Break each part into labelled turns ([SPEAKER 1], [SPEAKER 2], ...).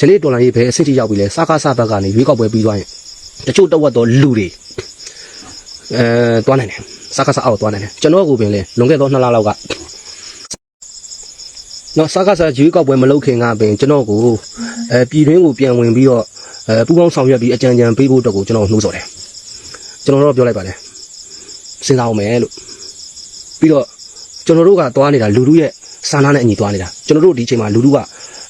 [SPEAKER 1] ယနေ့တော်လိုင်းရေးဘယ်အဆင့်ထိရောက်ပြီလဲစကားစဘက်ကနေရွေးကောက်ပွဲပြီးသွားရင်တချို့တဝက်သောလူတွေအဲတွားနိုင်တယ်စကားစအောက်တွားနိုင်တယ်ကျွန်တော်ကပင်လေလွန်ခဲ့သော2လလောက်ကနော်စကားစရွေးကောက်ပွဲမလုပ်ခင်ကပင်ကျွန်တော်ကိုအဲပြည်တွင်းကိုပြန်ဝင်ပြီးတော့အဲပူပေါင်းဆောင်ရွက်ပြီးအကြံဉာဏ်ပေးဖို့အတွက်ကိုကျွန်တော်နှိုးဆော်တယ်ကျွန်တော်တော့ပြောလိုက်ပါတယ်စဉ်းစားအောင်မယ်လို့ပြီးတော့ကျွန်တော်တို့ကတွားနေတာလူလူရဲ့စာနာနဲ့အညီတွားနေတာကျွန်တော်တို့ဒီအချိန်မှာလူလူက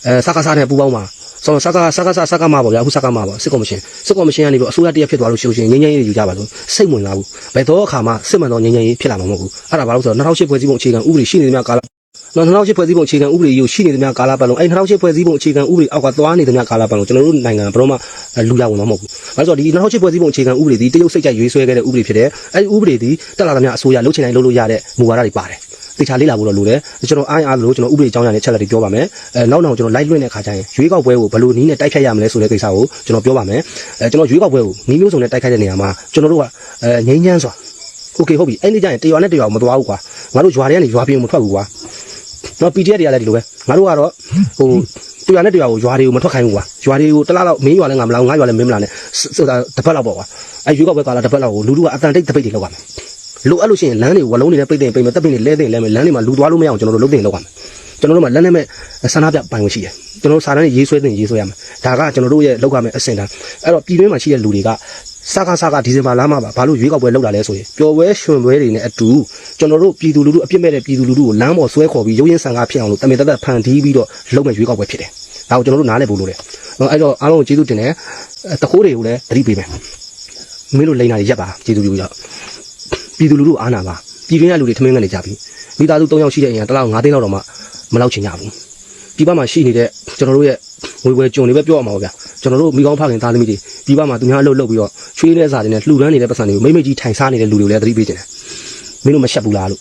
[SPEAKER 1] အဲစကားစနဲ့ပူပေါင်းမှာဆိုတော့စကားစကားစစကားမှာပေါ့ဗျာအခုစကားမှာပေါ့စစ်ကော်မရှင်စစ်ကော်မရှင်ကနေပြီးအစိုးရတရက်ဖြစ်သွားလို့ရှိလို့ရှိရင်ငင်းငင်းရေးယူကြပါလို့စိတ်ဝင်လာဘူးဘယ်တော့အခါမှစစ်မှန်သောငင်းငင်းရေးဖြစ်လာမှာမဟုတ်ဘူးအဲ့ဒါဘာလို့ဆိုတော့2008ဖွဲ့စည်းပုံအခြေခံဥပဒေရှိနေသမျှကာလနော်2008ဖွဲ့စည်းပုံအခြေခံဥပဒေကိုရှိနေသမျှကာလပတ်လုံးအဲ့2008ဖွဲ့စည်းပုံအခြေခံဥပဒေအောက်ကသွားနေသမျှကာလပတ်လုံးကျွန်တော်တို့နိုင်ငံဘယ်တော့မှလူရဝင်တော့မဟုတ်ဘူး။ဘာလို့ဆိုတော့ဒီ2008ဖွဲ့စည်းပုံအခြေခံဥပဒေဒီတရုတ်စိတ်ကြိုက်ရွေးဆွဲခဲ့တဲ့ဥပဒေဖြစ်တယ်။အဲ့ဒီဥပဒေဒီတက်လာသမျှအစိုးရလုပ်ချင်တိုင်းလုပ်လို့ရတဲ့မူဝါဒတွေပါတယ်။ တေချာလေးလာဖို့တော့လိုတယ်ကျွန်တော်အားအားလို့ကျွန်တော်ဥပဒေအကြောင်းအရာနဲ့ချက်လက်တွေပြောပါမယ်အဲနောက်နောက်ကျွန်တော် live လွှင့်တဲ့ခါကျရင်ရွေးကောက်ပွဲကိုဘယ်လိုနည်းနဲ့တိုက်ခိုက်ရမလဲဆိုတဲ့ကိစ္စကိုကျွန်တော်ပြောပါမယ်အဲကျွန်တော်ရွေးကောက်ပွဲကိုနည်းမျိုးစုံနဲ့တိုက်ခိုက်တဲ့နေရာမှာကျွန်တော်တို့ကအဲငိမ့်ချမ်းစွာโอเคဟုတ်ပြီအဲ့ဒီကျရင်တရွာနဲ့တရွာမသွားဘူးကွာငါတို့ရွာတွေကနေရွာပြင်မထွက်ဘူးကွာနော် PDF တွေကလည်းဒီလိုပဲငါတို့ကတော့ဟိုတရွာနဲ့တရွာကိုရွာတွေကိုမထွက်ခိုင်းဘူးကွာရွာတွေကိုတလားလောက်မင်းရွာလည်းငါမလာဘူးငါရွာလည်းမင်းမလာနဲ့ဆိုတာတစ်ပတ်လောက်ပေါ့ကွာအဲရွေးကောက်ပွဲကာလတစ်ပတ်လောက်ကိုလူလူကအတန်တိတ်တပိတ်တွေလောက်ရမယ် လိုအပ်လို့ရှိရင်လမ်းတွေဝလုံးတွေနဲ့ပိတ်တင်ပိတ်မယ်တပ်ပိတ်တွေလဲတင်လဲမယ်လမ်းတွေမှာလူသွားလို့မရအောင်ကျွန်တော်တို့လုပ်တင်လုပ်ရမယ်ကျွန်တော်တို့မှာလက်နဲ့မဲ့ဆန္ဒပြပိုင်ဝင်ရှိတယ်ကျွန်တော်တို့စာတန်းတွေရေးဆွဲတင်ရေးဆွဲရမယ်ဒါကကျွန်တော်တို့ရဲ့လောက်ရမယ်အဆင့်တန်းအဲ့တော့ပြည်တွင်းမှာရှိတဲ့လူတွေကစကားစကားဒီဇင်ဘာလမှာပါဘာလို့ရွေးကောက်ပွဲလုပ်တာလဲဆိုရင်ပျော်ပွဲရွှင်ပွဲတွေနဲ့အတူကျွန်တော်တို့ပြည်သူလူထုအပြစ်မဲ့တဲ့ပြည်သူလူထုကိုလမ်းပေါ်ဆွဲခေါ်ပြီးရုပ်ရင်းဆန်ကားဖြစ်အောင်လို့တမင်တသက်ဖန်တီးပြီးတော့လုပ်မဲ့ရွေးကောက်ပွဲဖြစ်တယ်ဒါကိုကျွန်တော်တို့နားလည်ဖို့လိုတယ်အဲ့တော့အားလုံးကိုကျေးဇူးတင်တယ်တခိုးတွေကိုလည်းသတိပေးမယ်မင်းတို့လိန်နာတွေရက်ပါကျေးဇူးပြုကြ ပြည်သူလူထုအားနာပါပြည်တွင်းကလူတွေထမင်းကနေကြပြီမိသားစု၃ယောက်ရှိတဲ့အရင်တစ်လောက်၅သိန်းလောက်တော့မှမလောက်ချင်ကြဘူးပြည်ပမှာရှိနေတဲ့ကျွန်တော်တို့ရဲ့ငွေပွဲကြုံတွေပဲပြောရမှာပါဗျာကျွန်တော်တို့မိကောင်းဖခင်သားသမီးတွေပြည်ပမှာသူများအလုပ်လုပ်ပြီးတော့ချွေးတဲ့စာတွေနဲ့လှူဒန်းနေတဲ့ပတ်စံတွေကိုမိမ့်မိတ်ကြီးထိုင်စားနေတဲ့လူတွေကိုလည်းသတိပေးကြတယ်မင်းတို့မရှက်ဘူးလားလို့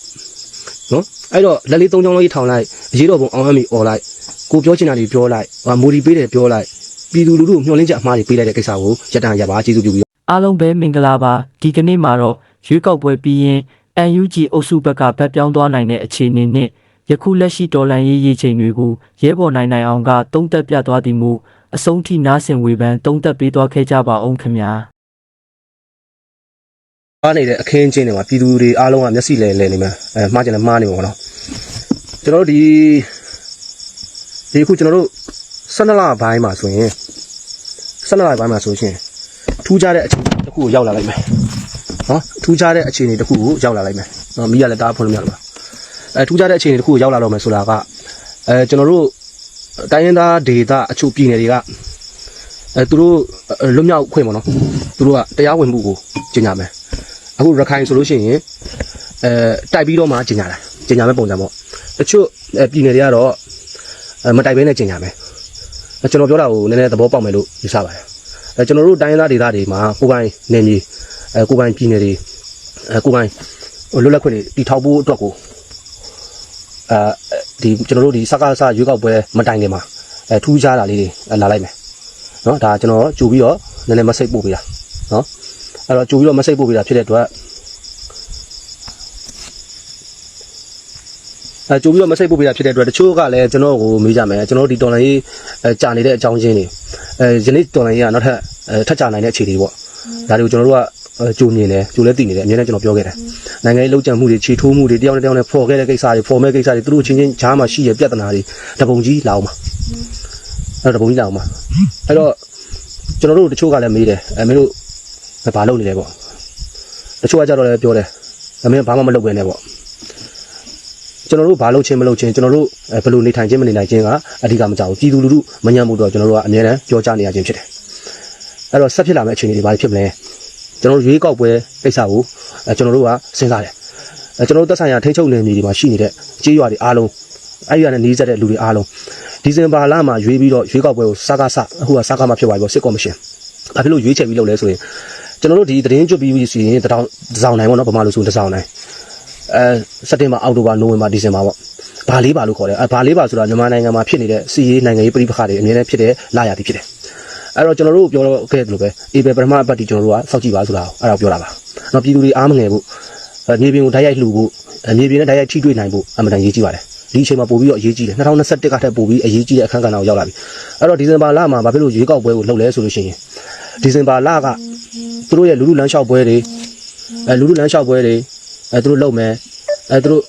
[SPEAKER 1] နော်အဲ့တော့လက်လေး၃ချောင်းလေးထောင်လိုက်အရေးတော်ပုံအောင်အမီអော်လိုက်ကိုပြောချင်တာတွေပြောလိုက်ဟာမိုဒီပေးတယ်ပြောလိုက်ပြည်သူလူထုမျှော်လင့်ချက်အမှားတွေပေးလိုက်တဲ့ကိစ္စကိုရတန်ရပါကျေးဇူးပြုပြီး
[SPEAKER 2] အားလုံးပဲမင်္ဂလာပါဒီကနေ့မှာတော့ ရွေးကောက်ပွဲပြီးရင် UNG အုပ်စုဘက်ကဗတ်ပြောင်းသွားနိုင်တဲ့အခြေအနေနဲ့ယခုလက်ရှိဒေါ်လာရေးရေးချိန်တွေကိုရဲဘော်နိုင်နိုင်အောင်ကတုံးသက်ပြသွားသည်မူအဆုံးထိနားဆင်ဝေဖန်တုံးသက်ပေးသွားခဲ့ကြပါအောင်ခင်ဗျာ
[SPEAKER 1] အားနေတဲ့အခင်းချင်းတွေမှာပြည်သူတွေအားလုံးကမျက်စိလဲလဲနေမှာအဲမှားကြတယ်မှားနေမှာပေါ့နော်ကျွန်တော်တို့ဒီဒီအခုကျွန်တော်တို့12လပိုင်းမှာဆိုရင်12လပိုင်းမှာဆိုရှင်ထူးခြားတဲ့အခြေအနေတစ်ခုကိုရောက်လာလိုက်မယ် နော်ထူးခြားတဲ့အခြေအနေတစ်ခုကိုရောက်လာလိုက်မယ်နော်မိရလည်းတားဖွင့်လို့မရဘူးအဲထူးခြားတဲ့အခြေအနေတစ်ခုကိုရောက်လာတော့မယ်ဆိုတာကအဲကျွန်တော်တို့တိုင်းရင်းသားဒေသအချို့ပြည်နယ်တွေကအဲသူတို့လွတ်မြောက်ခွင့်ပေါ့နော်သူတို့ကတရားဝင်မှုကိုကျင့်ကြမယ်အခုရခိုင်ဆိုလို့ရှိရင်အဲတိုက်ပြီးတော့မှကျင်ညာတာကျင်ညာမဲ့ပုံစံပေါ့တချို့အဲပြည်နယ်တွေကတော့အဲမတိုက်ဘဲနဲ့ကျင်ညာမယ်အဲကျွန်တော်ပြောတာကိုနည်းနည်းသဘောပေါက်မယ်လို့ယူဆပါတယ်အဲကျွန်တော်တို့တိုင်းရင်းသားဒေသတွေမှာကိုယ်ပိုင်နေမြေ အဲကိုယ်ပိုင်ပြည်နယ်တွေအဲကိုယ်ပိုင်ဟိုလွတ်လပ်ခွင့်တွေတီထောက်ဖို့အတွက်ကိုအဲဒီကျွန်တော်တို့ဒီစကားစရွေးကောက်ပွဲမတိုင်ခင်မှာအဲထူးခြားတာလေးတွေအဲလာလိုက်မယ်နော်ဒါကျွန်တော်ကြိုပြီးတော့နည်းနည်းမစိတ်ပို့ပေးတာနော်အဲ့တော့ကြိုပြီးတော့မစိတ်ပို့ပေးတာဖြစ်တဲ့အတွက်အဲကြိုပြီးတော့မစိတ်ပို့ပေးတာဖြစ်တဲ့အတွက်တချို့ကလည်းကျွန်တော်ကိုမေးကြမယ်ကျွန်တော်တို့ဒီတော်လိုင်းရေးအဲကြာနေတဲ့အကြောင်းချင်းတွေအဲယနေ့တော်လိုင်းရေးကနောက်ထပ်အဲထပ်ကြာနိုင်တဲ့အခြေအနေပေါ့ဒါတွေကိုကျွန်တော်တို့ကအဲ ကြိုမြင်တယ်ကြိုလည်းသိနေတယ်အများနဲ့ကျွန်တော်ပြောခဲ့တယ်နိုင်ငံရေးလုံးကြံမှုတွေခြေထိုးမှုတွေတယောက်နဲ့တယောက်နဲ့ဖော်ခဲ့တဲ့ကိစ္စတွေဖော်မဲ့ကိစ္စတွေသူတို့ချင်းချင်းဂျားမှာရှိရပြဿနာတွေတပုံကြီးလာအောင်ပါအဲ့တော့တပုံကြီးလာအောင်ပါအဲ့တော့ကျွန်တော်တို့တချို့ကလည်းမေးတယ်အဲမင်းတို့မဘာလုပ်နေလဲပေါ့တချို့ကကြတော့လည်းပြောတယ်ဒါမင်းဘာမှမလုပ်ဘဲနဲ့ပေါ့ကျွန်တော်တို့ဘာလုပ်ချင်းမလုပ်ချင်းကျွန်တော်တို့အဲဘယ်လိုနေထိုင်ချင်းမနေနိုင်ချင်းကအဓိကမကြောက်ဘူးပြည်သူလူထုမညံ့မှုတော့ကျွန်တော်တို့ကအများအားပြောကြားနေရခြင်းဖြစ်တယ်အဲ့တော့ဆက်ဖြစ်လာမယ့်အခြေအနေတွေဘာဖြစ်မလဲ ကျွန်တော်တို့ရွေးကောက်ပွဲကိစ္စကိုအဲကျွန်တော်တို့ကစဉ်းစားတယ်အဲကျွန်တော်တို့သက်ဆိုင်ရာထိန်းချုပ်နယ်မြေတွေမှာရှိနေတဲ့ကြေးရွာတွေအားလုံးအဲ့ဒီကနေနီးစပ်တဲ့လူတွေအားလုံးဒီဇင်ဘာလမှာရွေးပြီးတော့ရွေးကောက်ပွဲကိုစကားစအခုကစကားမှဖြစ်သွားပြီပေါ့စစ်ကော်မရှင်ဘာဖြစ်လို့ရွေးချယ်ပြီးလုပ်လဲဆိုရင်ကျွန်တော်တို့ဒီသတင်းကျွတ်ပြီးစီရင်တထောင်တစောင်းနိုင်ပေါ့နော်ဗမာလူဆိုတစောင်းနိုင်အဲစက်တင်ဘာအောက်တိုဘာနိုဝင်ဘာဒီဇင်ဘာပေါ့ဘာလေးပါလို့ခေါ်တယ်အဲဘာလေးပါဆိုတာမြန်မာနိုင်ငံမှာဖြစ်နေတဲ့စီရေးနိုင်ငံရေးပြည်ပခါတွေအများနဲ့ဖြစ်တဲ့လာရသည်ဖြစ်တယ် အဲ့တော့ကျွန်တော်တို့ပြောတော့ခဲ့တယ်လို့ပဲအေဘယ်ပထမအပတ်ဒီကျွန်တော်တို့ကစောက်ကြည့်ပါဆိုတာအဲ့ဒါကိုပြောတာပါနော်ပြည်သူတွေအားမငယ်ဖို့မြေပြင်ကိုဓာတ်ရိုက်လှူဖို့မြေပြင်နဲ့ဓာတ်ရိုက်ထိတွေ့နိုင်ဖို့အမှန်တန်ရေးကြည့်ပါတယ်ဒီအချိန်မှာပို့ပြီးတော့အရေးကြီးတယ်2021ကထက်ပို့ပြီးအရေးကြီးတဲ့အခန်းကဏ္ဍကိုရောက်လာပြီအဲ့တော့ဒီဇင်ဘာလမှာဘာဖြစ်လို့ရွေးကောက်ပွဲကိုလုပ်လဲဆိုလို့ရှိရင်ဒီဇင်ဘာလကသူတို့ရဲ့လူလူလမ်းလျှောက်ပွဲတွေအဲလူလူလမ်းလျှောက်ပွဲတွေအဲသူတို့လုပ်မယ်အဲသူတို့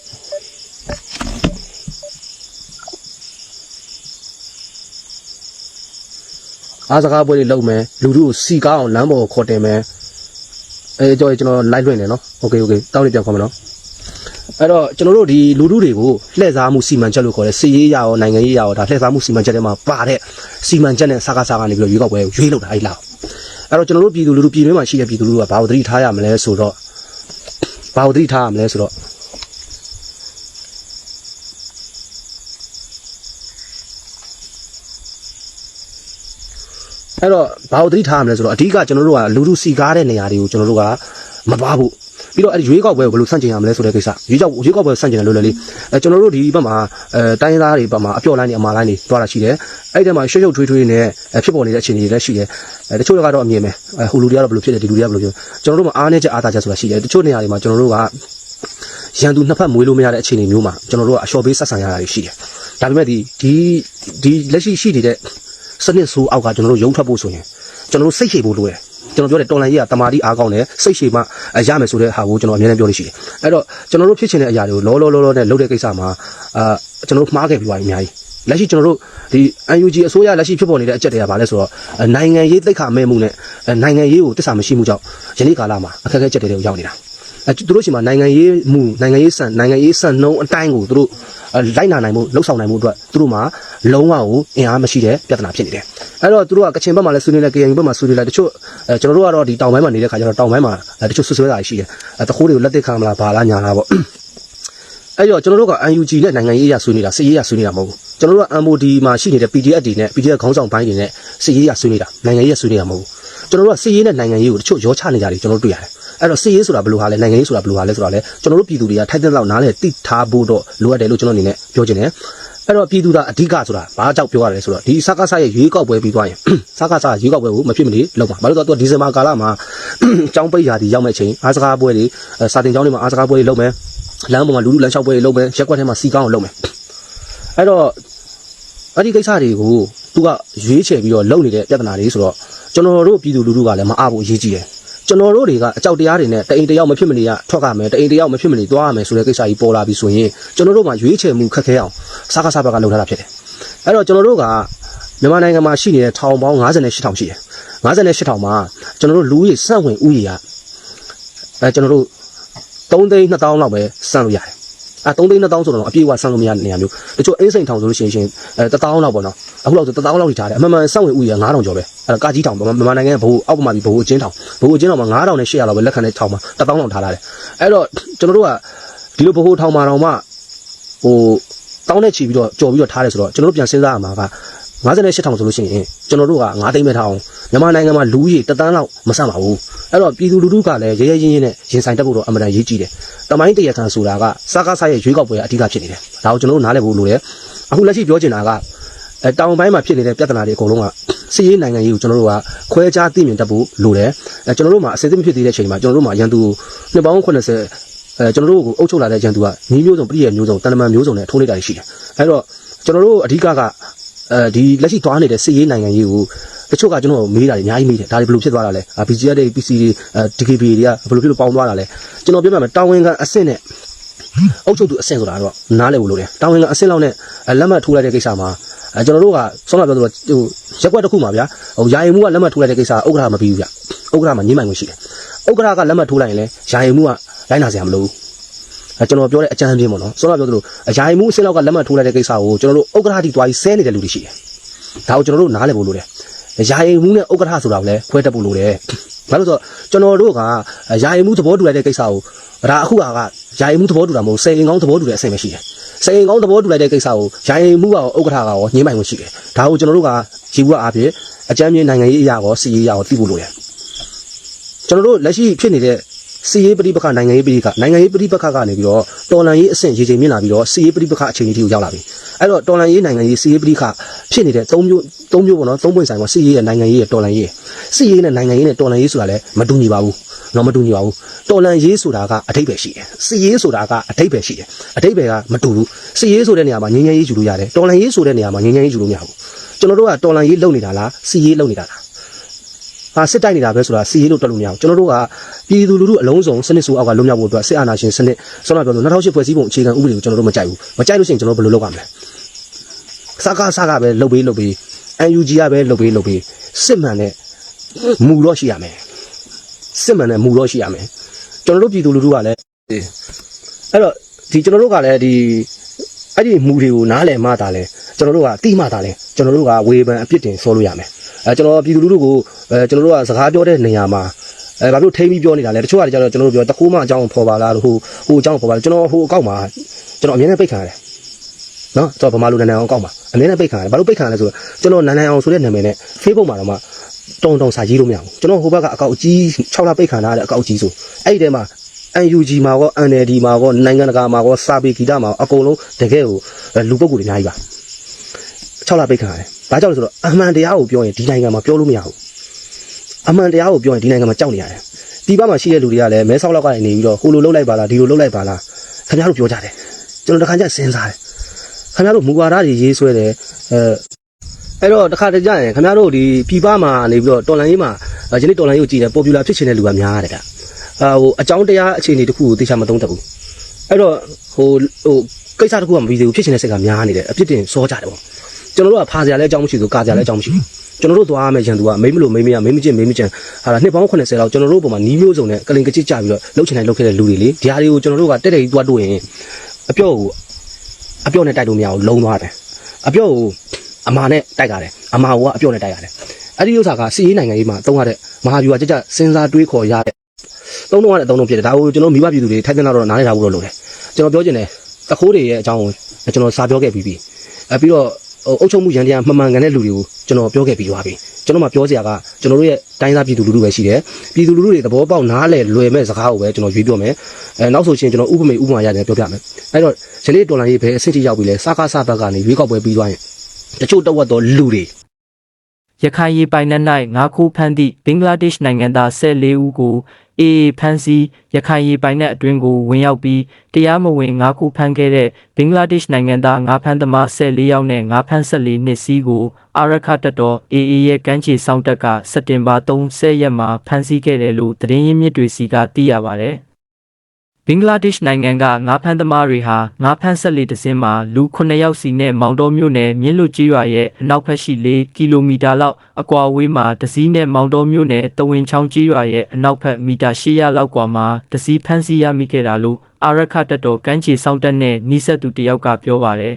[SPEAKER 1] အားစကားပွဲတွေလုပ်မယ်လူတို့ကိုစီကားအောင်လမ်းပေါ်ကိုခေါ်တင်မယ်အဲကြောကျွန်တော် live လွှင့်နေနော်โอเคโอเคတောင်းနေပြန်ခေါ်မယ်နော်အဲ့တော့ကျွန်တော်တို့ဒီလူတို့တွေကိုလှည့်စားမှုစီမံချက်လို့ခေါ်တယ်စီရေးရရောနိုင်ငံရေးရရောဒါလှည့်စားမှုစီမံချက်တွေမှာပါတဲ့စီမံချက်နဲ့စကားစကားနေပြီးတော့ရွေးကောက်ပွဲကိုရွေးလုပ်တာအဲ့လောက်အဲ့တော့ကျွန်တော်တို့ပြည်သူလူထုပြည်တွင်းမှာရှိတဲ့ပြည်သူလူထုကဘာကိုသတိထားရမလဲဆိုတော့ဘာကိုသတိထားရမလဲဆိုတော့ အဲ့တော့ဘာလို့သတိထားရမလဲဆိုတော့အဓိကကျွန်တော်တို့ကလူလူစီကားတဲ့နေရာတွေကိုကျွန်တော်တို့ကမသွားဘူးပြီးတော့အဲ့ဒီရွေးကောက်ပွဲကိုဘယ်လိုဆန့်ကျင်ရမလဲဆိုတဲ့ကိစ္စရွေးကောက်ရွေးကောက်ပွဲဆန့်ကျင်တယ်လို့လည်းလေအဲကျွန်တော်တို့ဒီဘက်မှာအဲတိုင်းရင်းသားတွေဘက်မှာအပြော့လိုင်းတွေအမာလိုင်းတွေသွားတာရှိတယ်အဲ့ဒီထဲမှာရွှေ့ရွှတ်ထွေးထွေးနဲ့အဲဖြစ်ပေါ်နေတဲ့အခြေအနေတွေလည်းရှိတယ်အဲတချို့ကတော့အမြင်ပဲအဲဟိုလူတွေကတော့ဘယ်လိုဖြစ်တယ်ဒီလူတွေကဘယ်လိုဖြစ်ကျွန်တော်တို့မှာအားနည်းချက်အားသာချက်ဆိုတာရှိတယ်တချို့နေရာတွေမှာကျွန်တော်တို့ကရန်သူနှစ်ဖက်မွေးလို့မရတဲ့အခြေအနေမျိုးမှာကျွန်တော်တို့ကအလျှော်ပေးဆက်ဆံရတာတွေရှိတယ်ဒါပေမဲ့ဒီဒီဒီလက်ရှိရှိနေတဲ့ စနစ်ဆိုးအောက်ကကျွန်တော်တို့ရုံထွက်ဖို့ဆိုရင်ကျွန်တော်တို့စိတ်ရှည်ဖို့လိုတယ်ကျွန်တော်ပြောတယ်တော်လန်ကြီးကတမာတိအားကောင်းတယ်စိတ်ရှည်မှရမယ်ဆိုတဲ့ဟာကိုကျွန်တော်အများနဲ့ပြောလို့ရှိတယ်အဲ့တော့ကျွန်တော်တို့ဖြစ်ချင်တဲ့အရာတွေကိုလောလောလောလောနဲ့လုပ်တဲ့ကိစ္စမှာအာကျွန်တော်တို့မှားခဲ့ပြီးပါပြီအများကြီးလက်ရှိကျွန်တော်တို့ဒီ UNG အစိုးရလက်ရှိဖြစ်ပေါ်နေတဲ့အချက်တွေကဘာလဲဆိုတော့နိုင်ငံရေးသိက္ခာမဲ့မှုနဲ့နိုင်ငံရေးကိုတစ္ဆာမရှိမှုကြောင့်ယနေ့ကာလမှာအခက်အခဲချက်တွေကိုရောက်နေတာ အဲသူတို့ရှိမှနိုင်ငံရေးမှုနိုင်ငံရေးစံနိုင်ငံရေးစံနှုံးအတိုင်းကိုသူတို့လိုက်နာနိုင်မှုလှုပ်ဆောင်နိုင်မှုအတွက်သူတို့မှာလုံးဝကိုအင်အားမရှိတဲ့ပြဿနာဖြစ်နေတယ်အဲ့တော့သူတို့ကကချင်ဘက်မှာလည်းဆွေးနွေးလိုက် KNU ဘက်မှာဆွေးနွေးလိုက်တချို့အဲကျွန်တော်တို့ကတော့ဒီတောင်ပိုင်းမှာနေတဲ့ခါကျတော့တောင်ပိုင်းမှာတချို့ဆွဆွဲတာရှိတယ်အဲတခိုးတွေကိုလက်သက်ခံမလားဘာလားညာလားပေါ့အဲ့တော့ကျွန်တော်တို့က UNG နဲ့နိုင်ငံရေးအရဆွေးနေတာစစ်ရေးအရဆွေးနေတာမဟုတ်ဘူးကျွန်တော်တို့က MOD မှာရှိနေတဲ့ PDF တွေနဲ့ PDF ခေါင်းဆောင်ပိုင်းတွေနဲ့စစ်ရေးအရဆွေးနေတာနိုင်ငံရေးအရဆွေးနေတာမဟုတ်ဘူးကျွန်တော်တို့ကစစ်ရေးနဲ့နိုင်ငံရေးကိုတချို့ရောချနေကြတယ်ကျွန်တော်တို့တွေ့ရတယ် အဲ့တော့စစ်ရေးဆိုတာဘယ်လိုဟာလဲနိုင်ငံရေးဆိုတာဘယ်လိုဟာလဲဆိုတော့လေကျွန်တော်တို့ပြည်သူတွေကထိုက်တဲ့လောက်နားလေတိထားဖို့တော့လိုအပ်တယ်လို့ကျွန်တော်အနေနဲ့ပြောချင်တယ်အဲ့တော့ပြည်သူကအဓိကဆိုတာဘာကြောင့်ပြောရတယ်ဆိုတော့ဒီစကားဆရဲ့ရွေးကောက်ပွဲပြီးသွားရင်စကားဆရွေးကောက်ပွဲကိုမဖြစ်မနေလုပ်ပါဘာလို့လဲဆိုတော့ဒီဇင်ဘာကာလမှာကျောင်းပိတ်ရာဒီရောက်မဲ့ချိန်အားစကားပွဲတွေစာတင်ကျောင်းတွေမှာအားစကားပွဲတွေလုပ်မယ်လမ်းပေါ်မှာလူလူလမ်းလျှောက်ပွဲတွေလုပ်မယ်ရက်ကွက်ထဲမှာစီကောင်းအောင်လုပ်မယ်အဲ့တော့အဲ့ဒီကိစ္စတွေကိုသူကရွေးချယ်ပြီးတော့လုပ်နေတဲ့ပြဿနာတွေဆိုတော့ကျွန်တော်တို့ပြည်သူလူထုကလည်းမအားဘူးအရေးကြီးတယ် ကျွန်တော်တို့တွေကအကြောက်တရားတွေနဲ့တအိမ်တယောက်မဖြစ်မနေရထွက်ရမယ်တအိမ်တယောက်မဖြစ်မနေသွားရမယ်ဆိုတဲ့ကိစ္စကြီးပေါ်လာပြီဆိုရင်ကျွန်တော်တို့မှာရွေးချယ်မှုခက်ခဲအောင်စကားစားဘက်ကလုပ်ထားတာဖြစ်တယ်အဲ့တော့ကျွန်တော်တို့ကမြန်မာနိုင်ငံမှာရှိနေတဲ့ထောင်ပေါင်း58ထောင်ရှိတယ်58ထောင်မှာကျွန်တော်တို့လူဦးရေစန့်ဝင်ဦးရေကအဲကျွန်တော်တို့3သိန်း2000လောက်ပဲစန့်လို့ရတယ် အဲ3သိန်း2000ဆိုတော့အပြည့်အဝစန့်လို့မရတဲ့နေရာမျိုးတချို့အင်းစိန်ထောင်ဆိုလို့ရှိရင်အဲ1000လောက်ပေါ့နော်အခုလောက်ဆို1000လောက်ထိထားတယ်အမှန်မှန်စန့်ဝင်ဦးရေက9000ကျော်ပဲအဲကာကြီးထောင်မြန်မာနိုင်ငံဘိုးအောက်ပမာပြီးဘိုးအချင်းထောင်ဘိုးအချင်းထောင်မှာ9000နဲ့800လောက်ပဲလက်ခံတဲ့ထောင်မှာ1000လောက်ထားလာတယ်အဲ့တော့ကျွန်တော်တို့ကဒီလိုဘိုးထောင်မှာတော့မှဟိုတောင်းနဲ့ချီပြီးတော့ကြော်ပြီးတော့ထားတယ်ဆိုတော့ကျွန်တော်တို့ပြန်စဉ်းစားရမှာက 58ထောင်ဆိုလို့ရှိရင်ကျွန်တော်တို့က9သိန်းပဲထားအောင်မြန်မာနိုင်ငံမှာလူကြီးတသန်းလောက်မဆန့်ပါဘူးအဲ့တော့ပြည်သူလူထုကလည်းရဲရဲရင်းရင်းနဲ့ရင်ဆိုင်တက်ဖို့တော့အမှန်တန်ရေးကြည့်တယ်တမိုင်းတရခံဆိုတာကစကားစားရဲ့ရွေးကောက်ပွဲအဓိကဖြစ်နေတယ်ဒါကိုကျွန်တော်တို့နားလည်ဖို့လိုတယ်အခုလက်ရှိပြောချင်တာကအဲတောင်ပိုင်းမှာဖြစ်နေတဲ့ပြဿနာတွေအကုန်လုံးကစီးရေးနိုင်ငံရေးကိုကျွန်တော်တို့ကခွဲခြားသိမြင်တတ်ဖို့လိုတယ်အဲကျွန်တော်တို့မှာအစစ်အမဖြစ်သေးတဲ့အချိန်မှာကျွန်တော်တို့မှာရန်သူနှစ်ပေါင်း80အဲကျွန်တော်တို့ကိုအုပ်ချုပ်လာတဲ့ရန်သူကညီမျိုးစုံပြည်ရမျိုးစုံတန်တမန်မျိုးစုံနဲ့ထိုးနေတာရှိတယ်အဲ့တော့ကျွန်တော်တို့အဓိကက အဲဒီလက်ရှိသွားနေတဲ့စစ်ရေးနိုင်ငံရေးကိုတချို့ကကျွန်တော်မေးတာတွေအများကြီးမေးတယ်ဒါတွေဘယ်လိုဖြစ်သွားတာလဲ BGF တွေ PC တွေ DKB တွေကဘယ်လိုဖြစ်လို့ပေါင်းသွားတာလဲကျွန်တော်ပြောပြမယ်တာဝန်ခံအဆင့်နဲ့အုပ်ချုပ်သူအဆင့်ဆိုတာတော့နားလည်ဖို့လိုတယ်တာဝန်ခံအဆင့်လောက်နဲ့လက်မှတ်ထိုးလိုက်တဲ့ကိစ္စမှာအဲကျွန်တော်တို့ကဆောင်းလာပြောသလိုဟိုရက်ကွက်တစ်ခုမှာဗျာဟိုယာယီမှုကလက်မှတ်ထိုးလိုက်တဲ့ကိစ္စဥက္ကဋ္ဌမပြီးဘူးဗျဥက္ကဋ္ဌမှာညှိမှန်ခွင့်ရှိတယ်ဥက္ကဋ္ဌကလက်မှတ်ထိုးလိုက်ရင်လည်းယာယီမှုကလိုက်နာစရာမလိုဘူးအဲ ကျွန်တော်ပြောတဲ့အကြမ်းပြင်းပေါ့နော်ဆောင်းလာပြောသလိုယာယီမှုအဆင့်လောက်ကလက်မှတ်ထိုးလိုက်တဲ့ကိစ္စကိုကျွန်တော်တို့ဥက္ကဋ္ဌတီတွားပြီးဆဲနေတဲ့လူတွေရှိတယ်ဒါကိုကျွန်တော်တို့နားလည်ဖို့လိုတယ်ယာယီမှုနဲ့ဥက္ကဋ္ဌဆိုတာကိုလည်းခွဲတတ်ဖို့လိုတယ်ဘာလို့ဆိုတော့ကျွန်တော်တို့ကယာယီမှုသဘောတူလိုက်တဲ့ကိစ္စကိုဒါအခုကယာယီမှုသဘောတူတာမဟုတ်စေရင်ကောင်းသဘောတူတဲ့အဆင့်ပဲရှိတယ်စေရင်ကောင်းသဘောတူလိုက်တဲ့ကိစ္စကိုယာယီမှုကဥက္ကဋ္ဌကရောညှိမိုင်ဝင်ရှိတယ်ဒါကိုကျွန်တော်တို့ကជីဝအားဖြင့်အကြမ်းမြင့်နိုင်ငံရေးအရာရောစီရေးအရာရောသိဖို့လိုတယ်ကျွန်တော်တို့လက်ရှိဖြစ်နေတဲ့ စီရေးပဋိပက္ခနိုင်ငံရေးပဋိပက္ခနိုင်ငံရေးပဋိပက္ခကနေပြီးတော့တော်လန်ရေးအဆင့်ရေချိန်မြင့်လာပြီးတော့စီရေးပဋိပက္ခအခြေအနေထိကိုရောက်လာပြီအဲ့တော့တော်လန်ရေးနိုင်ငံရေးစီရေးပဋိပက္ခဖြစ်နေတဲ့၃မျိုး၃မျိုးပေါ့နော်၃ပွင့်ဆိုင်ပေါ့စီရေးရဲ့နိုင်ငံရေးရဲ့တော်လန်ရေးစီရေးနဲ့နိုင်ငံရေးနဲ့တော်လန်ရေးဆိုတာလည်းမတူညီပါဘူးတော့မတူညီပါဘူးတော်လန်ရေးဆိုတာကအထိပ္ပယ်ရှိတယ်စီရေးဆိုတာကအထိပ္ပယ်ရှိတယ်အထိပ္ပယ်ကမတူဘူးစီရေးဆိုတဲ့နေရာမှာငြိမ်းချမ်းရေးယူလို့ရတယ်တော်လန်ရေးဆိုတဲ့နေရာမှာငြိမ်းချမ်းရေးယူလို့မရဘူးကျွန်တော်တို့ကတော်လန်ရေးလုပ်နေတာလားစီရေးလုပ်နေတာလား ဟာစစ်တိုက်နေတာပဲဆိုတာစီရေးလို့တွက်လို့မရဘူးကျွန်တော်တို့ကပြည်သူလူထုအလုံးစုံစနစ်ဆိုအောက်ကလွတ်မြောက်ဖို့အတွက်စစ်အာဏာရှင်စနစ်ဆောနာပြောလို့2008ဖွဲ့စည်းပုံအခြေခံဥပဒေကိုကျွန်တော်တို့မကြိုက်ဘူးမကြိုက်လို့ရှိရင်ကျွန်တော်တို့ဘယ်လိုလုပ်ရမလဲစကားစကားပဲလုပ်ပေးလုပ်ပေး UNG ကပဲလုပ်ပေးလုပ်ပေးစစ်မှန်တဲ့မူတော့ရှိရမယ်စစ်မှန်တဲ့မူတော့ရှိရမယ်ကျွန်တော်တို့ပြည်သူလူထုကလည်းအဲ့တော့ဒီကျွန်တော်တို့ကလည်းဒီအဲ့ဒီမူတွေကိုနားလည်မှသာလဲကျွန်တော်တို့ကတိမှသာလဲကျွန်တော်တို့ကဝေဖန်အပြစ်တင်ဆောလို့ရမယ် အဲကျွန်တော်ပြည်သူလူထုကိုအဲကျွန်တော်တို့ကစကားပြောတဲ့နေရာမှာအဲဘာလို့ထိမ့်ပြီးပြောနေတာလဲတချို့ကကြတော့ကျွန်တော်တို့ပြောတခိုးမအကြောင်းဖော်ပါလားလို့ဟိုဟိုအကြောင်းဖော်ပါလားကျွန်တော်ဟိုအကောက်မှာကျွန်တော်အမြဲတမ်းပိတ်ခံရတယ်နော်ကျွန်တော်ဗမာလူနန်းနန်းအောင်အကောက်မှာအမြဲတမ်းပိတ်ခံရတယ်ဘာလို့ပိတ်ခံရလဲဆိုတော့ကျွန်တော်နန်းနန်းအောင်ဆိုတဲ့နာမည်နဲ့ Facebook မှာတော့မှတုံတုံစာရေးလို့မရဘူးကျွန်တော်ဟိုဘက်ကအကောက်အကြီး6လပိတ်ခံထားတဲ့အကောက်ကြီးဆိုအဲ့ဒီထဲမှာ UNG မှာကော NLD မှာကောနိုင်ငံတကာမှာကောစာပေဂီတမှာကောအကုန်လုံးတကယ်ကိုလူပုဂ္ဂိုလ်တွေအများကြီးပါ6လပိတ်ခံရတယ် ဘာကြောင့်လဲဆိုတော့အမှန်တရားကိုပြောရင်ဒီနိုင်ငံမှာပြောလို့မရဘူးအမှန်တရားကိုပြောရင်ဒီနိုင်ငံမှာကြောက်နေရတယ်ဒီဘက်မှာရှိတဲ့လူတွေကလည်းမဲဆောက်လောက်ကနေနေပြီးတော့ဟိုလိုလှုပ်လိုက်ပါလားဒီလိုလှုပ်လိုက်ပါလားခင်ဗျားတို့ပြောကြတယ်ကျွန်တော်တခါကျစဉ်းစားတယ်ခင်ဗျားတို့မူဝါဒတွေရေးဆွဲတယ်အဲအဲ့တော့တခါတကြရင်ခင်ဗျားတို့ဒီပြည်ပမှာနေပြီးတော့တော်လန်ရေးမှာယနေ့တော်လန်ရေးကိုကြည့်တယ်ပေါ်ပူလာဖြစ်ချင်တဲ့လူကများတယ်ဗျအာဟိုအကြောင်းတရားအခြေအနေတစ်ခုကိုသိချမသုံးတတ်ဘူးအဲ့တော့ဟိုဟိုကိစ္စတစ်ခုကမပြီးသေးဘူးဖြစ်ချင်တဲ့စိတ်ကများနေတယ်အပြစ်တင်စောကြတယ်ပေါ့ ကျွန်တော်တို့ကဖာစရာလည်းအကြောင်းမရှိဘူးကာစရာလည်းအကြောင်းမရှိဘူးကျွန်တော်တို့သွားရမယ့်ရန်သူကမိမလို့မိမရမိမချင်းမိမချင်းဟာလာနှစ်ပေါင်း80လောက်ကျွန်တော်တို့ပုံမှာနီးမျိုးစုံနဲ့ကလင်ကချစ်ကြပြီးတော့လှုပ်ချင်တိုင်းလှုပ်ခဲ့တဲ့လူတွေလေဒီဟာတွေကိုကျွန်တော်တို့ကတက်တက်ကြီးသွားတွေ့ရင်အပြော့ကိုအပြော့နဲ့တိုက်လို့မရဘူးလုံးသွားတယ်အပြော့ကိုအမာနဲ့တိုက်ရတယ်အမာကအပြော့နဲ့တိုက်ရတယ်အဲ့ဒီဥစ္စာကစီးရေးနိုင်ငံရေးမှာသုံးရတဲ့မဟာဗျူဟာကြကြစဉ်းစားတွေးခေါ်ရတဲ့သုံးတော့ရတဲ့အသုံးတော့ဖြစ်တယ်ဒါကိုကျွန်တော်မိဘပြည်သူတွေထိုက်တဲ့တော့နားလည်ထားဖို့တော့လိုတယ်ကျွန်တော်ပြောချင်တယ်တခိုးတွေရဲ့အကြောင်းကိုကျွန်တော်စာပြောခဲ့ပြီးပြီအဲပြီးတော့ အုပ်ချုပ်မှုရန်တရားမှန်မှန်ကန်တဲ့လူတွေကိုကျွန်တော်ပြောခဲ့ပြီးသွားပြီကျွန်တော်မှပြောစရာကကျွန်တော်တို့ရဲ့တိုင်းသားပြည်သူလူထုပဲရှိတယ်ပြည်သူလူထုတွေသဘောပေါက်နားလည်လွယ်မဲ့စကားကိုပဲကျွန်တော်ရွေးပြောမယ်အဲနောက်ဆိုရှင်ကျွန်တော်ဥပမေဥပမာရတယ်ပြောပြမယ်အဲ့တော့ယနေ့တော်လိုင်းရေးပဲအဆင့်ထိရောက်ပြီလဲစကားစဘက်ကနေရွေးကောက်ပွဲပြီးသွားရင်တချို့တဝက်သောလူတွေ
[SPEAKER 2] ရခိုင်ရေပိုင်နက်၌ငါးခိုးဖမ်းသည့်ဘင်္ဂလားဒေ့ရှ်နိုင်ငံသား14ဦးကို အေအေဖမ်းဆီးရခိုင်ရေပိုင်နက်အတွင်းကိုဝင်ရောက်ပြီးတရားမဝင်ငါးခိုးဖမ်းခဲ့တဲ့ဘင်္ဂလားဒေ့ရှ်နိုင်ငံသားငါးဖမ်းသမား14ယောက်နဲ့ငါးဖမ်း14နှစ်စီးကိုအာရခတပ်တော်အေအေရဲ့ကမ်းခြေစောင့်တပ်ကစက်တင်ဘာ30ရက်မှာဖမ်းဆီးခဲ့တယ်လို့သတင်းရင်းမြစ်တွေစီကသိရပါတယ်။ ဘင်္ဂလားဒေ့ရှ်နိုင်ငံကငါးဖမ်းသမားတွေဟာငါးဖမ်းဆက်လက်တစ်စင်းမှာလူ9ယောက်စီနဲ့မောင်တော်မြို့နယ်မြင်းလွတ်ကြီးရွာရဲ့အနောက်ဘက်ရှိ4ကီလိုမီတာလောက်အကွာအဝေးမှာတစည်းနဲ့မောင်တော်မြို့နယ်တဝင်းချောင်းကြီးရွာရဲ့အနောက်ဘက်မီတာ800လောက်ကွာမှာတစည်းဖမ်းဆီးရမိခဲ့တာလို့အာရခတပ်တော်ကမ်းခြေစောင့်တပ်နဲ့နှိဆက်သူတယောက်ကပြောပါတယ်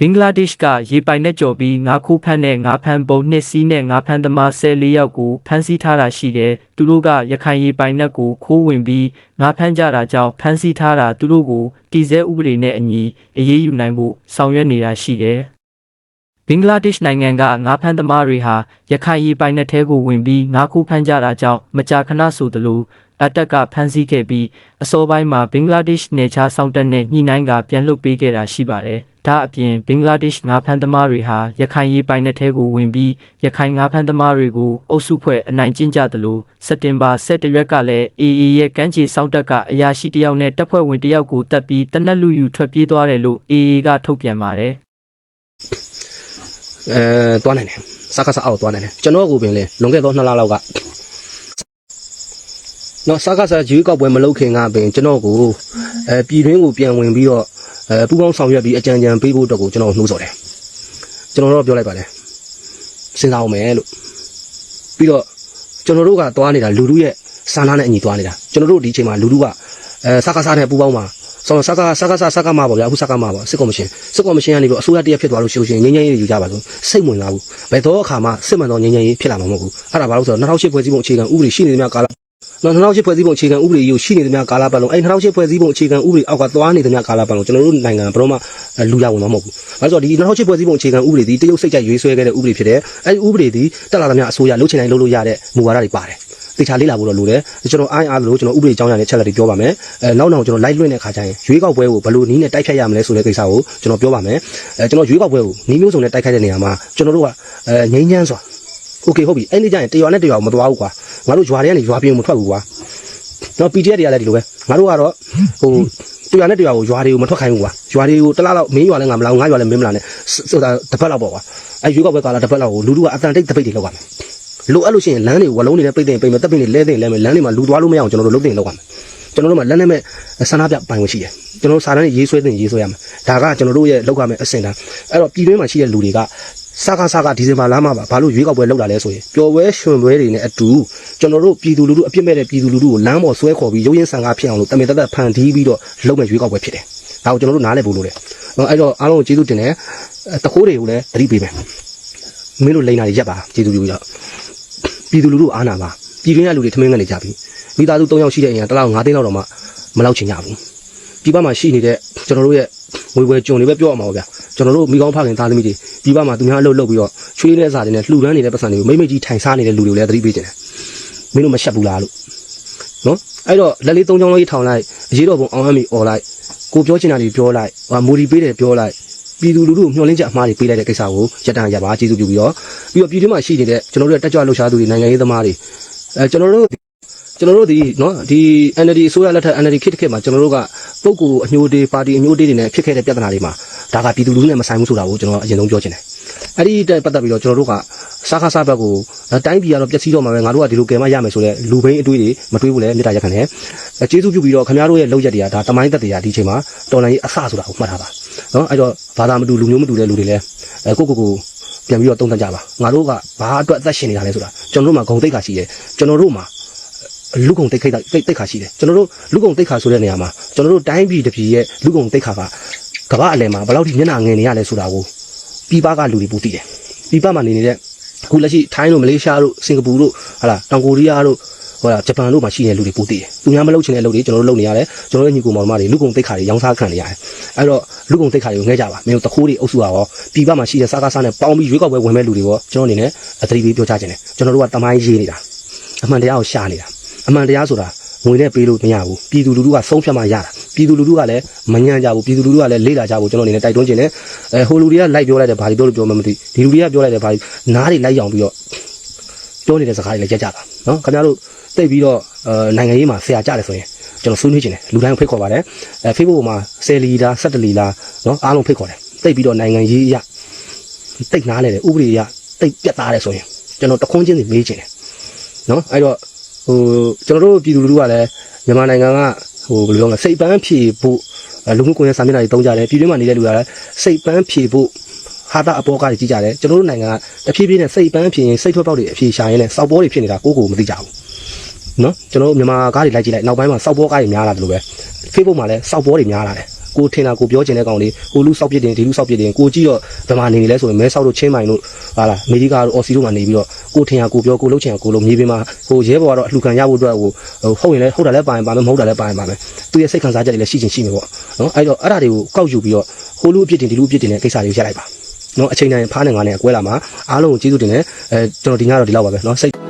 [SPEAKER 2] ဘင်္ဂလားဒေ့ရှ်ကရေပိုင်နဲ့ကြော်ပြီးငါးခိုးဖမ်းတဲ့ငါးဖမ်းပုံနှစ်စီးနဲ့ငါးဖမ်းသမား14ယောက်ကိုဖမ်းဆီးထားတာရှိတယ်။သူတို့ကရခိုင်ရေပိုင်နက်ကိုခိုးဝင်ပြီးငါးဖမ်းကြတာကြောင့်ဖမ်းဆီးထားတာသူတို့ကိုတည်ဆဲဥပဒေနဲ့အညီအရေးယူနိုင်ဖို့ဆောင်ရွက်နေတာရှိတယ်။ဘင်္ဂလားဒေ့ရှ်နိုင်ငံကငါးဖမ်းသမားတွေဟာရခိုင်ရေပိုင်နက်ထဲကိုဝင်ပြီးငါးခိုးဖမ်းကြတာကြောင့်မကြာခဏဆိုသလို အတက်ကဖမ်းဆီးခဲ့ပြီးအစောပိုင်းမှာဘင်္ဂလားဒေ့ရှ်နယ်ခြားစောင့်တပ်နဲ့ညှိနှိုင်းကပြန်လွှတ်ပေးခဲ့တာရှိပါတယ်။ဒါအပြင်ဘင်္ဂလားဒေ့ရှ်ငါးဖမ်းသမားတွေဟာရခိုင်ရေပိုင်နက်ထဲကိုဝင်ပြီးရခိုင်ငါးဖမ်းသမားတွေကိုအုပ်စုဖွဲ့အနိုင်ကျင့်ကြသလိုစက်တင်ဘာ17ရက်ကလည်း AA ရဲ့ကမ်းခြေစောင့်တပ်ကအရာရှိတယောက်နဲ့တပ်ဖွဲ့ဝင်တယောက်ကိုတပ်ပြီးတနက်လူယူထွက်ပြေးသွားတယ်လို့ AA ကထုတ်ပြန်ပါတယ်။
[SPEAKER 1] အဲသွားနိုင်တယ်စကားစအောက်သွားနိုင်တယ်ကျွန်တော်ကိုပင်လေလွန်ခဲ့သော2လလောက်က နော်စကားစရွေးကောက်ပွဲမလုပ်ခင်ကပင်ကျွန်တော်ကိုအဲပြည်တွင်းကိုပြန်ဝင်ပြီးတော့အဲပူပေါင်းဆောင်ရွက်ပြီးအကြံဉာဏ်ပေးဖို့အတွက်ကိုကျွန်တော်နှိုးဆော်တယ်ကျွန်တော်တော့ပြောလိုက်ပါတယ်စဉ်းစားအောင်မယ်လို့ပြီးတော့ကျွန်တော်တို့ကသွားနေတာလူလူရဲ့စာနာနဲ့အညီသွားနေတာကျွန်တော်တို့ဒီအချိန်မှာလူလူကအဲစကားစနဲ့ပူပေါင်းမှာဆောစကားစကားစစကားမှာပေါ့ဗျာအခုစကားမှာပေါ့စစ်ကော်မရှင်စစ်ကော်မရှင်ကနေပြီးအစိုးရတရက်ဖြစ်သွားလို့ရှိလို့ရှိရင်ငြိမ်းချမ်းရေးယူကြပါလို့စိတ်ဝင်စားဘူးဘယ်တော့အခါမှစစ်မှန်သောငြိမ်းချမ်းရေးဖြစ်လာမှာမဟုတ်ဘူးအဲ့ဒါဘာလို့ဆိုတော့2008ဖွဲ့စည်းပုံအခြေခံဥပဒေရှိနေသမျှကာလ နော်2008ဖွဲ့စည်းပုံအခြေခံဥပဒေကိုရှိနေသမျှကာလပတ်လုံးအဲ့2008ဖွဲ့စည်းပုံအခြေခံဥပဒေအောက်ကသွားနေသမျှကာလပတ်လုံးကျွန်တော်တို့နိုင်ငံဘယ်တော့မှလူရဝင်မှာမဟုတ်ဘူးဘာလို့ဆိုတော့ဒီ2008ဖွဲ့စည်းပုံအခြေခံဥပဒေဒီတရုတ်စိတ်ကြိုက်ရွေးဆွဲခဲ့တဲ့ဥပဒေဖြစ်တယ်အဲ့ဒီဥပဒေဒီတက်လာသမျှအစိုးရလုပ်ချင်တိုင်းလုပ်လို့ရတဲ့မူဝါဒတွေပါတယ်တေချာလေးလာဖို့တော့လိုတယ်ကျွန်တော်အားအားလို့ကျွန်တော်ဥပဒေအကြောင်းအရာနဲ့ချက်လက်တွေပြောပါမယ်အဲနောက်နောက်ကျွန်တော် live လွှင့်တဲ့ခါကျရင်ရွေးကောက်ပွဲကိုဘယ်လိုနည်းနဲ့တိုက်ဖြတ်ရမလဲဆိုတဲ့ကိစ္စကိုကျွန်တော်ပြောပါမယ်အဲကျွန်တော်ရွေးကောက်ပွဲကိုနည်းမျိုးစုံနဲ့တိုက်ခိုက်တဲ့နေရာမှာကျွန်တော်တို့ကအဲငိမ့်ချမ်းစွာ โอเคဟုတ်ပြီအဲ့ဒီကျရင်တရွာနဲ့တရွာမသွားဘူးကွာငါတို့ရွာတွေကနေရွာပြင်မထွက်ဘူးကွာ နော် PDF တွေကလည်းဒီလိုပဲငါတို့ကတော့ဟိုတရားနဲ့တရားကိုရွာတွေကိုမထွက်ခိုင်းဘူးကွာရွာတွေကိုတစ်လားလောက်မင်းရွာလည်းငါမလောက်ငါရွာလည်းမင်းမလာနဲ့ဆိုတာတစ်ပတ်လောက်ပေါ့ကွာအဲရွေးကောက်ပွဲကာလတစ်ပတ်လောက်ကိုလူလူကအတန်တိတ်တပိတ်တွေလောက်ရမယ်လိုအပ်လို့ရှိရင်လမ်းတွေဝလုံးတွေနဲ့ပိတ်တင်ပိတ်မယ်တပ်ပိတ်တွေလဲတင်လဲမယ်လမ်းတွေမှာလူသွားလို့မရအောင်ကျွန်တော်တို့လုပ်တင်လောက်ရမယ် ကျွန်တော်တို့မှာလက်နဲ့မဲ့ဆန္ဒပြပိုင်ဝင်ရှိတယ်ကျွန်တော်တို့စာတန်းရေးဆွဲတင်ရေးဆွဲရမယ်ဒါကကျွန်တော်တို့ရဲ့လောက်ရမယ်အဆင့်တန်းအဲ့တော့ပြည်တွင်းမှာရှိတဲ့လူတွေကစကားစကားဒီဇင်ဘာလမှာပါဘာလို့ရွေးကောက်ပွဲလောက်လာလဲဆိုရင်ပျော်ပွဲရွှင်ပွဲတွေနဲ့အတူကျွန်တော်တို့ပြည်သူလူထုအပြစ်မဲ့တဲ့ပြည်သူလူထုကိုလမ်းပေါ်ဆွဲခေါ်ပြီးရုပ်ရင်းဆန်ကားဖြစ်အောင်လို့တမင်တက်တက်ဖန်တီးပြီးတော့လုပ်မဲ့ရွေးကောက်ပွဲဖြစ်တယ်ဒါကိုကျွန်တော်တို့နားလည်ဖို့လိုတယ်နော်အဲ့တော့အားလုံးကိုကျေးဇူးတင်တယ်အဲတခိုးတွေကိုလည်းသတိပေးမယ်မင်းတို့လိန်နာတွေရက်ပါကျေးဇူးပြုပြီးတော့ပြည်သူလူထုအားနာပါပြည်တွင်းကလူတွေထမင်းကနေကြပြီ မိသားစု၃ယောက်ရှိတဲ့အိမ်ကတစ်လောက်၅သိန်းလောက်တော့မှမလောက်ချင်ကြဘူးဒီဘက်မှာရှိနေတဲ့ကျွန်တော်တို့ရဲ့ငွေပွဲကြုံတွေပဲပြောရမှာပါဗျာကျွန်တော်တို့မိကောင်းဖခင်သားသမီးတွေဒီဘက်မှာသူများအလုပ်လုပ်ပြီးတော့ချွေးတဲ့စာတွေနဲ့လှူဒန်းနေတဲ့ပတ်စံတွေကိုမိမ့်မိတ်ကြီးထိုင်စားနေတဲ့လူတွေကိုလည်းသတိပေးကြတယ်မင်းတို့မရှက်ဘူးလားလို့နော်အဲ့တော့လက်လေး၃ချောင်းလုံးကြီးထောင်လိုက်အရေးတော်ပုံအောင်အမ်းမီអော်လိုက်ကိုပြောချင်တာတွေပြောလိုက်ဟာမိုဒီပေးတယ်ပြောလိုက်ပြည်သူလူထုမျှော်လင့်ချက်အမှားတွေပေးလိုက်တဲ့ကိစ္စကိုရတန်ရပါကျေးဇူးပြုပြီးတော့ပြီးတော့ပြည်တွင်းမှာရှိနေတဲ့ကျွန်တော်တို့ရဲ့တက်ကြွလှုပ်ရှားသူတွေနိုင်ငံရေးသမားတွေအဲကျွန်တော်တို့ ကျွန်တော်တို့ဒီနော်ဒီ NLD အစိုးရလက်ထက် NLD ခေတ်တစ်ခေတ်မှာကျွန်တော်တို့ကပုဂ္ဂိုလ်အညိုတေးပါတီအညိုတေးတွေနဲ့ဖြစ်ခဲ့တဲ့ပြဿနာတွေမှာဒါကပြည်သူလူထုနဲ့မဆိုင်ဘူးဆိုတာကိုကျွန်တော်အရင်ဆုံးပြောချင်တယ်အဲ့ဒီတက်ပတ်သက်ပြီးတော့ကျွန်တော်တို့ကစားခါစားဘက်ကိုတိုင်းပြည်ကတော့ပျက်စီးတော့မှာပဲငါတို့ကဒီလိုကယ်မရမယ်ဆိုတော့လူဘိန်းအတွေးတွေမတွေးဘူးလေမေတ္တာရက်ခံတယ်အဲကျေးဇူးပြုပြီးတော့ခင်ဗျားတို့ရဲ့လောက်ရက်တွေကဒါတမိုင်းသက်တရားဒီချိန်မှာတော်လိုင်းကြီးအဆဆိုတာကိုမှတ်ထားပါနော်အဲ့တော့ဘာသာမတူလူမျိုးမတူတဲ့လူတွေလည်းအဲကိုကိုကိုပြန်ပြီးတော့တုံ့တက်ကြပါငါတို့ကဘာအတွက်အသက်ရှင်နေတာလဲဆိုတာကျွန်တော်တို့မှာဂုံတိတ်ခါရှိတယ်ကျွန်တော်တို့မှာ လူကုံတိတ်ခိတ်တိတ်တိတ်ခါရှိတယ်ကျွန်တော်တို့လူကုံတိတ်ခါဆိုတဲ့နေရာမှာကျွန်တော်တို့တိုင်းပြည်တစ်ပြည်ရဲ့လူကုံတိတ်ခါကကမ္ဘာအလယ်မှာဘယ်လောက်ထိမျက်နှာငယ်နေရလဲဆိုတာကိုပြည်ပကလူတွေပူသိတယ်ပြည်ပမှာနေနေတဲ့အခုလက်ရှိထိုင်းတို့မလေးရှားတို့စင်ကာပူတို့ဟာလာတောင်ကိုရီးယားတို့ဟိုလာဂျပန်တို့မှာရှိနေတဲ့လူတွေပူသိတယ်သူများမလုပ်ချင်တဲ့လုပ်တွေကျွန်တော်တို့လုပ်နေရတယ်ကျွန်တော်တို့ညီကိုမောင်မတွေလူကုံတိတ်ခါတွေရောင်းစားခံနေရတယ်အဲ့တော့လူကုံတိတ်ခါတွေကိုငဲကြပါမင်းတို့တခိုးတွေအုပ်စုပါရောပြည်ပမှာရှိတဲ့စားကားစားနဲ့ပေါင်းပြီးရွေးကောက်ပွဲဝင်မဲ့လူတွေရောကျွန်တော်အနေနဲ့အသတိပေးပြောချခြင်းတယ်ကျွန်တော်တို့ကတမိုင်းရေးနေတာအမှန်တရားကိုရှာနေတာ အမှန်တရားဆိုတာငွေနဲ့ပေးလို့မရဘူးပြည်သူလူထုကဆုံးဖြတ်မှရတာပြည်သူလူထုကလည်းမညံ့ကြဘူးပြည်သူလူထုကလည်းလေ့လာကြဘူးကျွန်တော်အနေနဲ့တိုက်တွန်းခြင်းနဲ့အဲဟိုလူတွေကလိုက်ပြောလိုက်တယ်ဘာတွေပြောလို့ပြောမှမသိဒီလူတွေကပြောလိုက်တယ်ဘာတွေနားတွေလိုက်ရောင်ပြီးတော့ပြောနေတဲ့စကားတွေလည်းကြက်ကြတာနော်ခင်ဗျားတို့တိတ်ပြီးတော့အဲနိုင်ငံရေးမှာဆရာကြတယ်ဆိုရင်ကျွန်တော်ဆွေးနွေးခြင်းတယ်လူတိုင်းကိုဖိတ်ခေါ်ပါတယ်အဲ Facebook မှာ10လီလား17လီလားနော်အားလုံးဖိတ်ခေါ်တယ်တိတ်ပြီးတော့နိုင်ငံရေးအရတိတ်နားလဲတယ်ဥပဒေအရတိတ်ပြတ်သားတယ်ဆိုရင်ကျွန်တော်တခွန်းချင်းစီမေးခြင်းတယ်နော်အဲ့တော့ ဟိုကျွန်တော်တို့ပြည်သူလူထုကလည်းမြန်မာနိုင်ငံကဟိုဘယ်လိုလဲစိတ်ပန်းဖြေဖို့အဲလူမှုကွန်ရက်စာမျက်နှာတွေတုံးကြတယ်ပြည်တွင်းမှာနေတဲ့လူကလည်းစိတ်ပန်းဖြေဖို့ဟာတာအပေါ်ကားတွေကြီးကြတယ်ကျွန်တော်တို့နိုင်ငံကတဖြည်းဖြည်းနဲ့စိတ်ပန်းဖြေရင်စိတ်ထွက်ပေါက်တွေအဖြေရှာရင်းနဲ့စောက်ပေါ်တွေဖြစ်နေတာကိုယ့်ကိုယ်မသိကြဘူးနော်ကျွန်တော်တို့မြန်မာကားတွေလိုက်ကြည့်လိုက်နောက်ပိုင်းမှာစောက်ပေါ်ကားတွေများလာတယ်လို့ပဲ Facebook မှာလည်းစောက်ပေါ်တွေများလာတယ် ကိုထင်တာကိုပြောချင်တဲ့ကောင်တွေဟိုလူစောက်ပြစ်တင်ဒီလူစောက်ပြစ်တင်ကိုကြည့်တော့ဗမာနေနေလဲဆိုရင်မဲဆောက်တို့ချင်းမိုင်တို့ဟာလားအမေရိကတို့အော်စီတို့မှာနေပြီးတော့ကိုထင်တာကိုပြောကိုလှုပ်ချင်တာကိုလှုပ်မြေပြင်မှာဟိုရဲဘော်ကတော့အလှခံရဖို့အတွက်ဟိုဟုတ်ရင်လည်းဟုတ်တာလည်းပါရင်ပါမယ်မဟုတ်တာလည်းပါရင်ပါမယ်သူရဲ့စိတ်ခံစားချက်တွေလည်းရှိချင်ရှိမယ်ပေါ့နော်အဲ့တော့အဲ့ဒါတွေကိုကောက်ယူပြီးတော့ဟိုလူအပြစ်တင်ဒီလူအပြစ်တင်တဲ့ကိစ္စတွေကိုရက်လိုက်ပါနော်အချိန်တိုင်းဖားနေငါနဲ့အကွဲလာမှာအားလုံးကိုကျေးဇူးတင်တယ်အဲကျွန်တော်ဒီညတော့ဒီလောက်ပါပဲနော်စိတ်